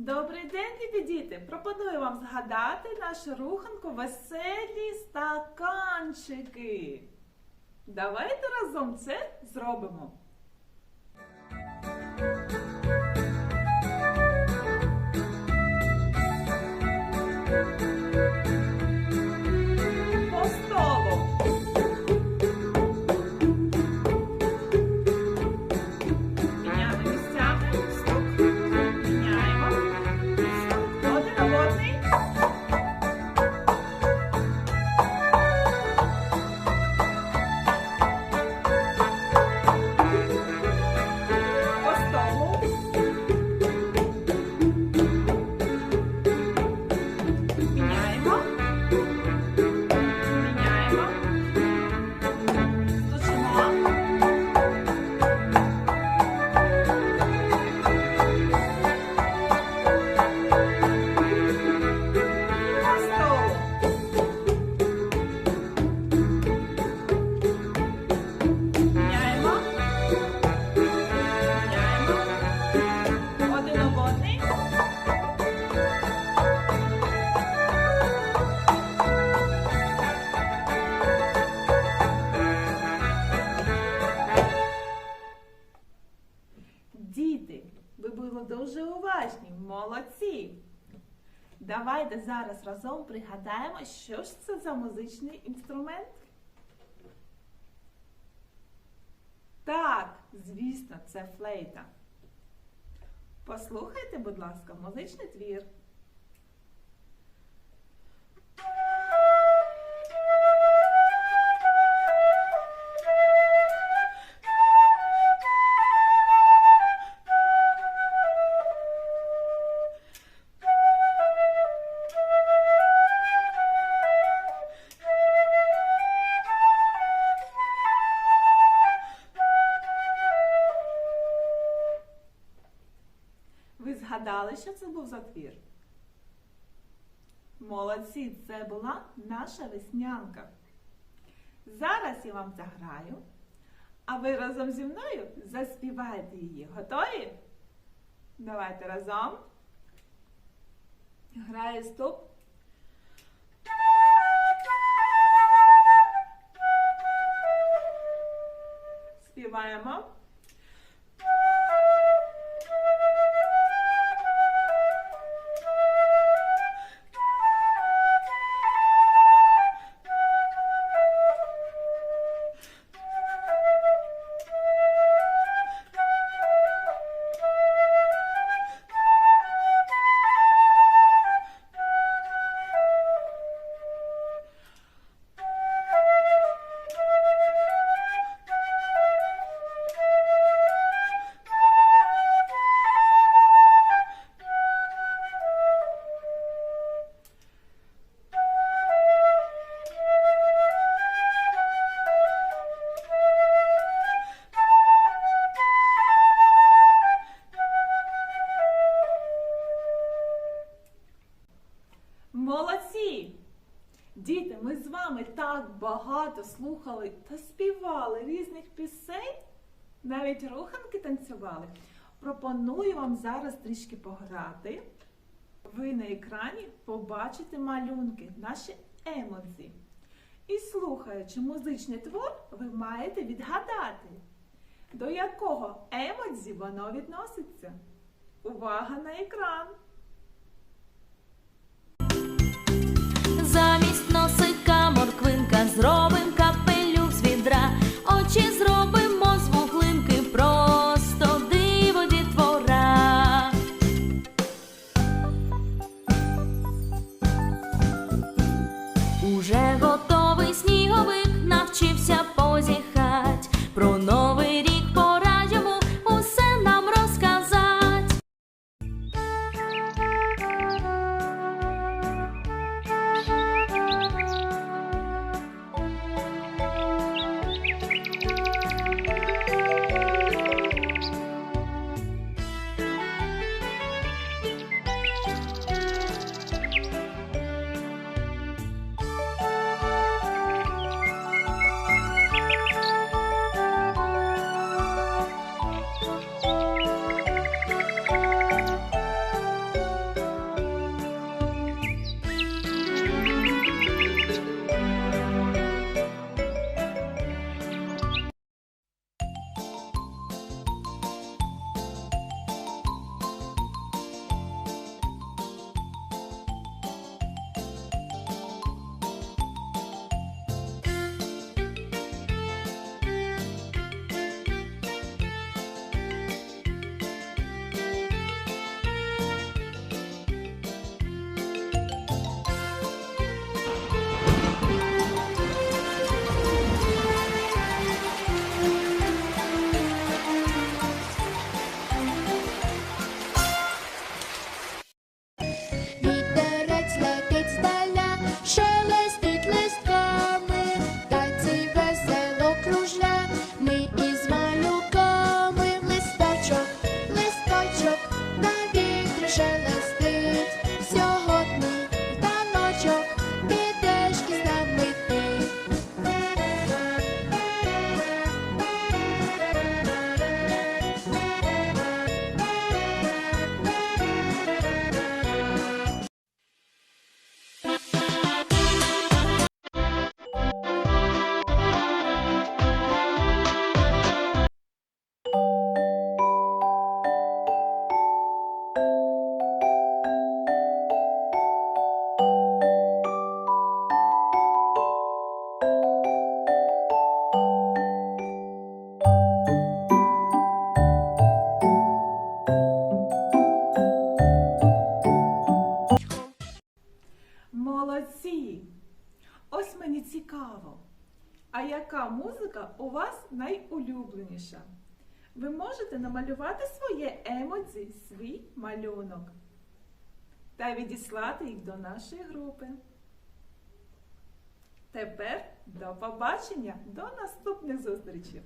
Добрий день, любі діти! Пропоную вам згадати нашу руханку веселі стаканчики. Давайте разом це зробимо. По уважні, молодці. Давайте зараз разом пригадаємо, що ж це за музичний інструмент. Так, звісно, це флейта. Послухайте, будь ласка, музичний твір. Ви згадали, що це був за твір? Молодці, це була наша веснянка. Зараз я вам заграю, а ви разом зі мною заспіваєте її. Готові? Давайте разом. Грає стоп. Співаємо. Діти, ми з вами так багато слухали та співали різних пісень, навіть руханки танцювали. Пропоную вам зараз трішки пограти. Ви на екрані побачите малюнки, наші емодзі. І слухаючи музичний твор, ви маєте відгадати, до якого емодзі воно відноситься. Увага на екран! Зробим капелюх з відра, очі зробимо з вуглинки, просто диво дітвора. Уже готовий сніговик навчився цікаво. А яка музика у вас найулюбленіша? Ви можете намалювати своє емодзі, свій малюнок та відіслати їх до нашої групи. Тепер до побачення, до наступних зустрічей!